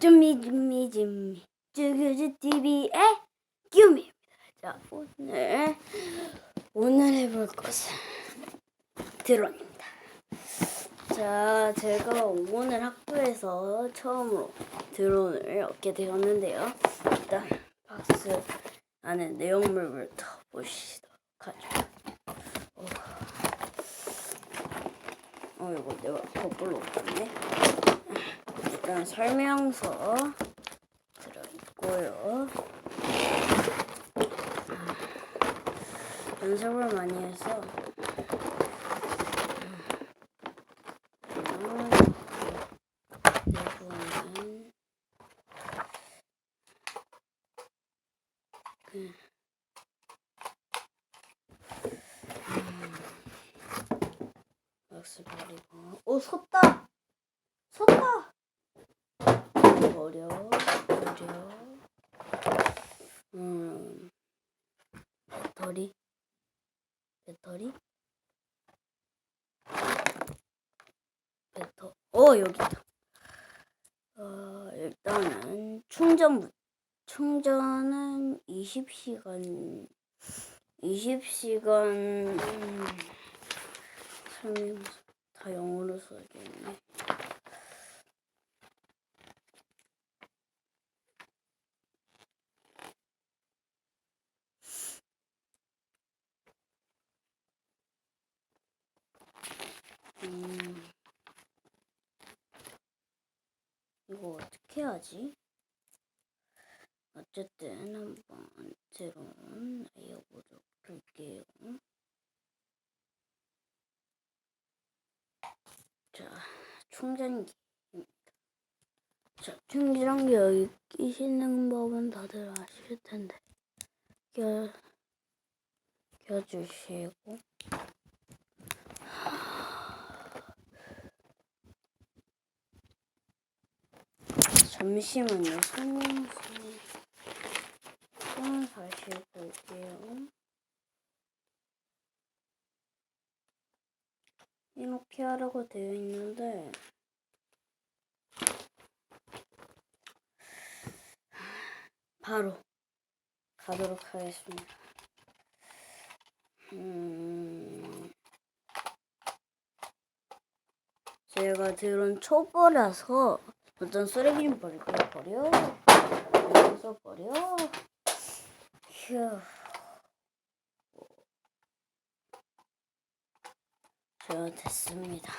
좀미 좀미 좀미 쭈그즈 TV의 규미입니다. 자 오늘 오늘 해볼 것은 드론입니다. 자 제가 오늘 학교에서 처음으로 드론을 얻게 되었는데요. 일단 박스 안에 내용물부터 보시도록 하죠. 어, 어 이거 내가 거꾸로 봤네. 일단 설명서 들어있고요. 연습을 많이 해서 음, 그, 음, 박스 섰다 섰다 버려 버려 음. 배터리? 배터리? 배터 어 여기 있다. 어 일단은 충전 충전은 20시간 20시간 음, 설명서 다 영어로 써야겠네 음, 이거 어떻게 하지? 어쨌든 한번 새로운 이어보도록 할게요. 자, 충전기입니다. 자, 충전기 여기 끼시는 법은 다들 아실 텐데. 껴, 껴주시고. 잠시만요. 설명서 좀 다시 볼게요. 이렇게 하라고 되어 있는데 바로 가도록 하겠습니다. 음, 제가 들은 초보라서 어떤 쓰레기는 버릴 거야 버려 여기서 버려 휴 자, 됐습니다.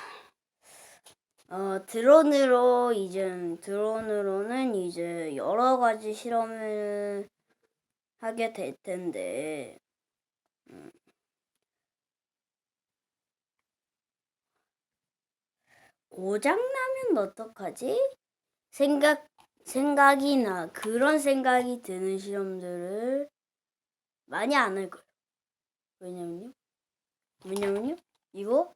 어, 드론으로 이제 드론으로는 이제 여러 가지 실험을 하게 될 텐데 음. 고장 나면 어떡하지? 생각 생각이나 그런 생각이 드는 실험들을 많이 안 할 거예요. 왜냐면요. 왜냐면요. 이거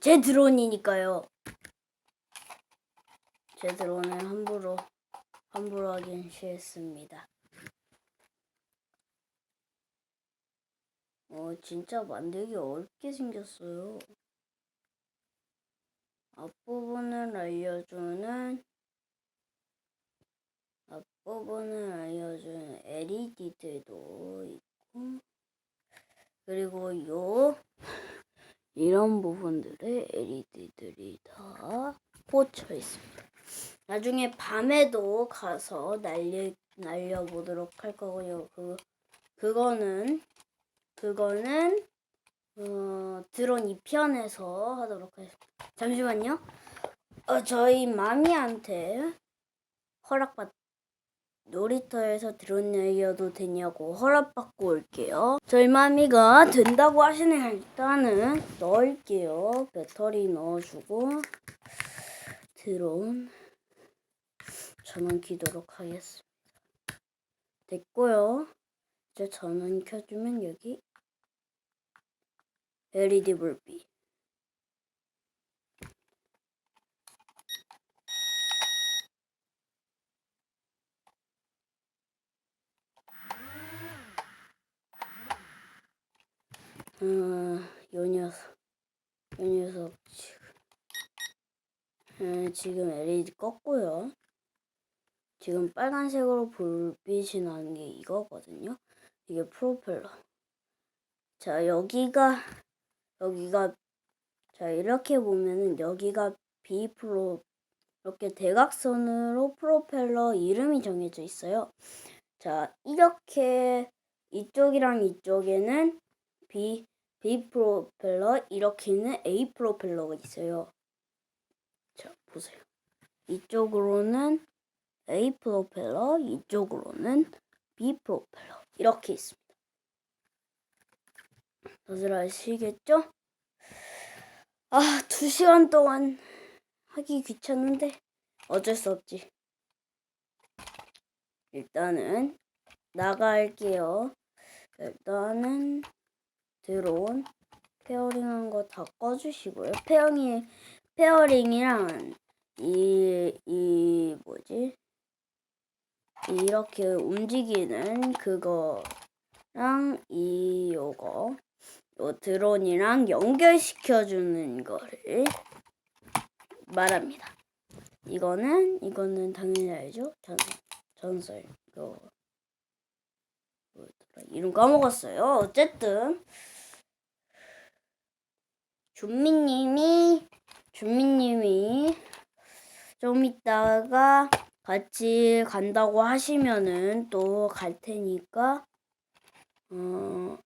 제 드론이니까요. 제 드론을 함부로 함부로 하긴 싫습니다. 어 진짜 만들기 어렵게 생겼어요. 앞부분을 알려주는 앞부분을 알려주는 LED들도 있고 그리고 요 이런 부분들에 LED들이 다 꽂혀 있습니다. 나중에 밤에도 가서 날려 날려 보도록 할 거고요. 그 그거는 그거는 어, 드론 2편에서 하도록 하겠습니다. 잠시만요. 어, 저희 마미한테 허락받 놀이터에서 드론 내려도 되냐고 허락받고 올게요. 저희 마미가 된다고 하시네요. 일단은 넣을게요. 배터리 넣어주고 드론 전원 키도록 하겠습니다. 됐고요. 이제 전원 켜주면 여기 LED 불빛. 어, 요 녀석, 요 녀석 지금, 어, 지금 LED 껐고요. 지금 빨간색으로 불빛이 나는 게 이거거든요. 이게 프로펠러. 자, 여기가 여기가 자, 이렇게 보면은 여기가 B 프로 이렇게 대각선으로 프로펠러 이름이 정해져 있어요. 자, 이렇게 이쪽이랑 이쪽에는 B B 프로펠러 이렇게는 A 프로펠러가 있어요. 자, 보세요. 이쪽으로는 A 프로펠러, 이쪽으로는 B 프로펠러 이렇게 있습니다. 다들 아시겠죠? 아, 두 시간 동안 하기 귀찮은데 어쩔 수 없지. 일단은 나갈게요. 일단은 드론 페어링한 거 다 꺼주시고요. 페어링 페어링이랑 이, 이, 뭐지? 이렇게 움직이는 그거랑 이, 요거, 요 드론이랑 연결시켜주는 거를 말합니다. 이거는, 이거는 당연히 알죠? 전, 전설. 이거, 뭐였더라? 이름 까먹었어요. 어쨌든. 준미님이, 준미님이 좀 이따가 같이 간다고 하시면은 또 갈 테니까 어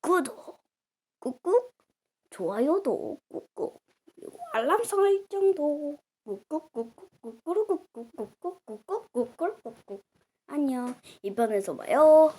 구독 꾹꾹 좋아요도 꾹꾹 그리고 알람 설정도 꾹꾹꾹꾹꾹꾹꾹꾹꾹꾹꾹꾹꾹꾹꾹 안녕 이번에서 봐요.